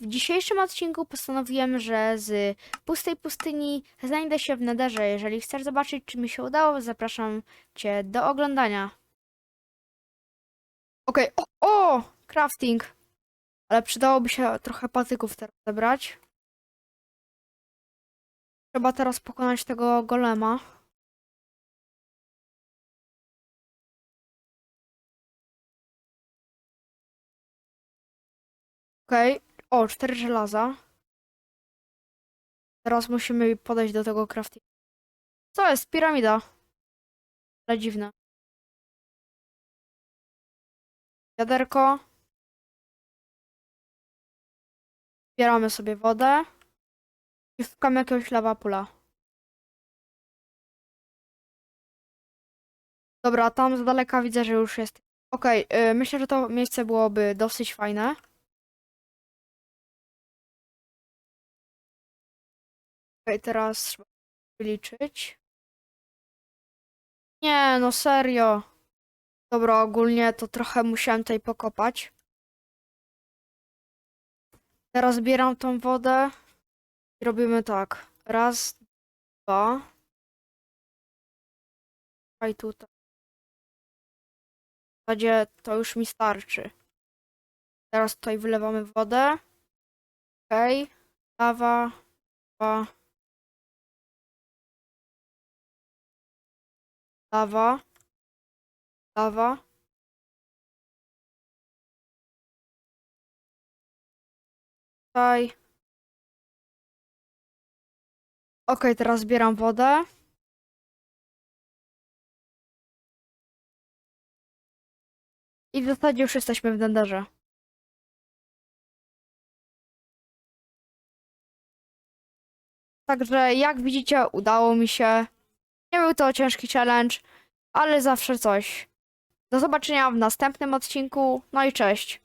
W dzisiejszym odcinku postanowiłem, że z pustej pustyni znajdę się w nederze. Jeżeli chcesz zobaczyć, czy mi się udało, zapraszam cię do oglądania. Okej, o, o! Crafting! Ale przydałoby się trochę patyków teraz zebrać. Trzeba teraz pokonać tego golema. Okej. O, cztery żelaza. Teraz musimy podejść do tego craftingu. Co jest? Piramida. Ale dziwne. Wiaderko. Zbieramy sobie wodę. I szukamy jakiegoś lawapula. Dobra, tam z daleka widzę, że już jest. Okej, y, myślę, że to miejsce byłoby dosyć fajne. Teraz wyliczyć. Nie, no serio. Dobra, ogólnie to trochę musiałem tutaj pokopać. Teraz zbieram tą wodę i robimy tak. Raz, dwa. I tutaj. W zasadzie to już mi starczy. Teraz tutaj wylewamy wodę. Okej. Lawa. Dwa. Lawa. Lawa. Tutaj. Okej, teraz zbieram wodę. I w zasadzie już jesteśmy w nenderze. Także jak widzicie, udało mi się. Nie był to ciężki challenge, ale zawsze coś. Do zobaczenia w następnym odcinku. No i cześć.